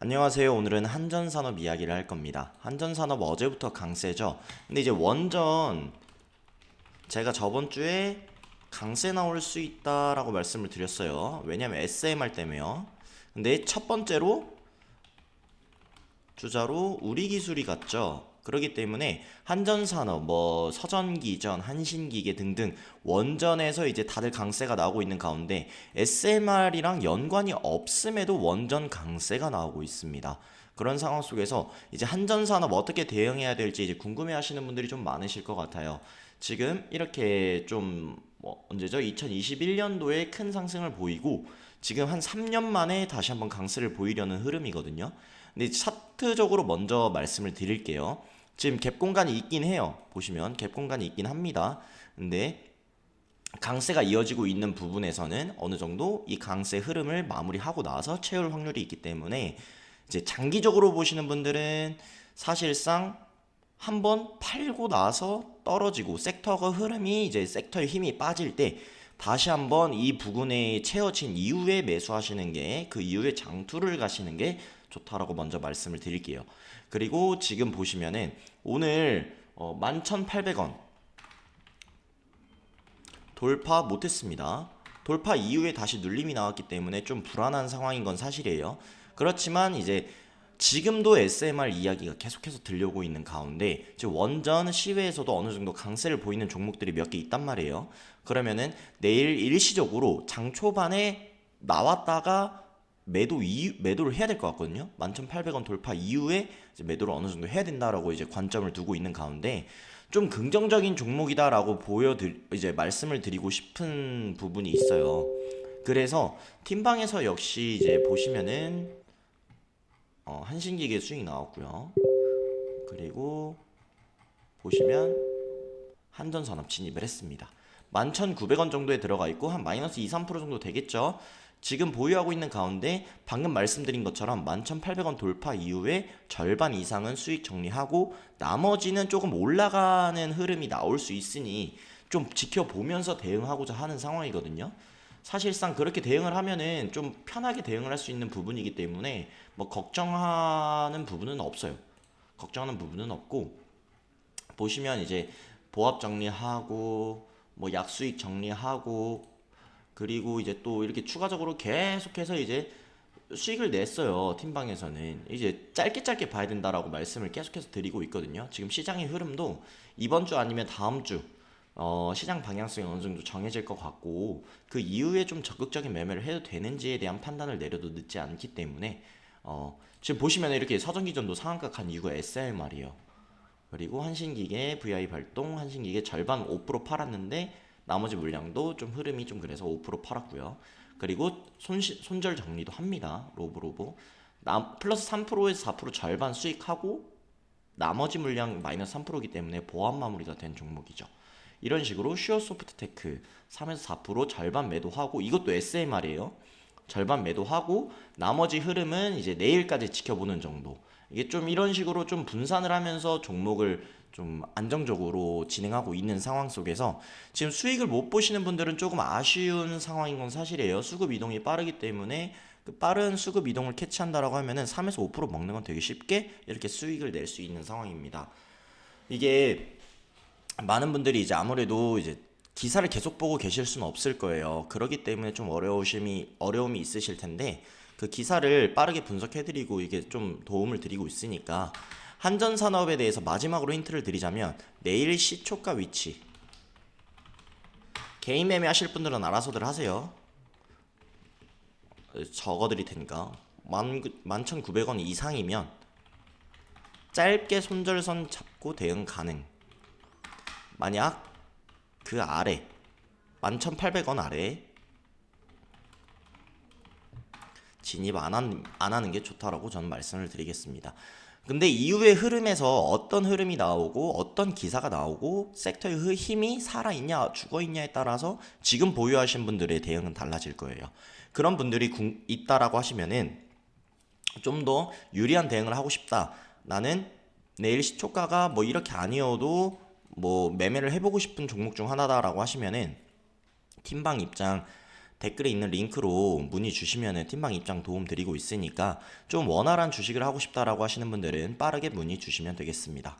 안녕하세요. 오늘은 한전산업 이야기를 할 겁니다. 한전산업 어제부터 강세죠. 근데 이제 원전 제가 저번 주에 강세 나올 수 있다라고 말씀을 드렸어요. 왜냐면 SMR 때문에요. 근데 첫 번째로 주자로 우리 기술이 갔죠. 그렇기 때문에 한전 산업, 뭐 서전기전, 한신기계 등등 원전에서 이제 다들 강세가 나오고 있는 가운데 SMR이랑 연관이 없음에도 원전 강세가 나오고 있습니다. 그런 상황 속에서 이제 한전 산업 어떻게 대응해야 될지 이제 궁금해 하시는 분들이 좀 많으실 것 같아요. 지금 이렇게 좀 뭐 언제죠? 2021년도에 큰 상승을 보이고 지금 한 3년 만에 다시 한번 강세를 보이려는 흐름이거든요. 근데 차트적으로 먼저 말씀을 드릴게요. 지금 갭 공간이 있긴 해요. 보시면 갭 공간이 있긴 합니다. 근데 강세가 이어지고 있는 부분에서는 어느 정도 이 강세 흐름을 마무리하고 나서 채울 확률이 있기 때문에 이제 장기적으로 보시는 분들은 사실상 한번 팔고 나서 떨어지고 섹터가 흐름이 이제 섹터의 힘이 빠질 때 다시 한번 이 부근에 채워진 이후에 매수하시는 게 그 이후에 장투를 가시는 게 좋다라고 먼저 말씀을 드릴게요. 그리고 지금 보시면은 오늘 어, 11,800원 돌파 못했습니다. 돌파 이후에 다시 눌림이 나왔기 때문에 좀 불안한 상황인 건 사실이에요. 그렇지만 이제 지금도 SMR 이야기가 계속해서 들려오고 있는 가운데 지금 원전 시외에서도 어느 정도 강세를 보이는 종목들이 몇 개 있단 말이에요. 그러면은 내일 일시적으로 장 초반에 나왔다가 매도 이 매도를 해야 될 것 같거든요. 11,800원 돌파 이후에 매도를 어느 정도 해야 된다라고 이제 관점을 두고 있는 가운데 좀 긍정적인 종목이다라고 보여드 이제 말씀을 드리고 싶은 부분이 있어요. 그래서 팀방에서 역시 이제 보시면은 어, 한신기계 수익 나왔고요. 그리고 보시면 한전산업 진입을 했습니다. 11,900원 정도에 들어가 있고 한 마이너스 2, 3% 정도 되겠죠. 지금 보유하고 있는 가운데 방금 말씀드린 것처럼 11,800원 돌파 이후에 절반 이상은 수익 정리하고 나머지는 조금 올라가는 흐름이 나올 수 있으니 좀 지켜보면서 대응하고자 하는 상황이거든요. 사실상 그렇게 대응을 하면은 좀 편하게 대응을 할 수 있는 부분이기 때문에 뭐 걱정하는 부분은 없어요. 걱정하는 부분은 없고 보시면 이제 보합 정리하고 뭐 약수익 정리하고 그리고 이제 또 이렇게 추가적으로 계속해서 이제 수익을 냈어요. 팀방에서는 이제 짧게 짧게 봐야 된다라고 말씀을 계속해서 드리고 있거든요. 지금 시장의 흐름도 이번 주 아니면 다음 주 어, 시장 방향성이 어느 정도 정해질 것 같고 그 이후에 좀 적극적인 매매를 해도 되는지에 대한 판단을 내려도 늦지 않기 때문에 어, 지금 보시면 이렇게 서전기전도 상한가 간 이유가 SRMR이에요. 그리고 한신기계 VI 발동, 한신기계 절반 5% 팔았는데 나머지 물량도 좀 흐름이 좀 그래서 5% 팔았고요. 그리고 손 손절 정리도 합니다. 로브로브. 나, 플러스 3%에서 4% 절반 수익하고 나머지 물량 마이너스 3%이기 때문에 보완 마무리가 된 종목이죠. 이런 식으로 슈어 소프트테크 3에서 4% 절반 매도하고 이것도 SMR이에요. 절반 매도하고 나머지 흐름은 이제 내일까지 지켜보는 정도. 이게 좀 이런 식으로 좀 분산을 하면서 종목을 좀 안정적으로 진행하고 있는 상황 속에서 지금 수익을 못 보시는 분들은 조금 아쉬운 상황인 건 사실이에요. 수급 이동이 빠르기 때문에 그 빠른 수급 이동을 캐치한다라고 하면은 3에서 5% 먹는 건 되게 쉽게 이렇게 수익을 낼 수 있는 상황입니다. 이게 많은 분들이 이제 아무래도 이제 기사를 계속 보고 계실 수는 없을 거예요. 그러기 때문에 좀 어려우심이 어려움이 있으실 텐데 그 기사를 빠르게 분석해드리고 이게 좀 도움을 드리고 있으니까 한전 산업에 대해서 마지막으로 힌트를 드리자면 내일 시초가 위치 개인 매매 하실 분들은 알아서들 하세요. 적어드릴 테니까 만 11,900원 이상이면 짧게 손절선 잡고 대응 가능. 만약 그 아래 11,800원 아래 진입 안, 한, 안 하는 게 좋다라고 저는 말씀을 드리겠습니다. 근데 이후의 흐름에서 어떤 흐름이 나오고 어떤 기사가 나오고 섹터의 흐- 힘이 살아있냐 죽어있냐에 따라서 지금 보유하신 분들의 대응은 달라질 거예요. 그런 분들이 궁- 있다라고 하시면은 좀 더 유리한 대응을 하고 싶다. 나는 내일 시초가가 뭐 이렇게 아니어도 뭐 매매를 해보고 싶은 종목 중 하나다라고 하시면은 팀방 입장 댓글에 있는 링크로 문의 주시면 팀방 입장 도움 드리고 있으니까 좀 원활한 주식을 하고 싶다라고 하시는 분들은 빠르게 문의 주시면 되겠습니다.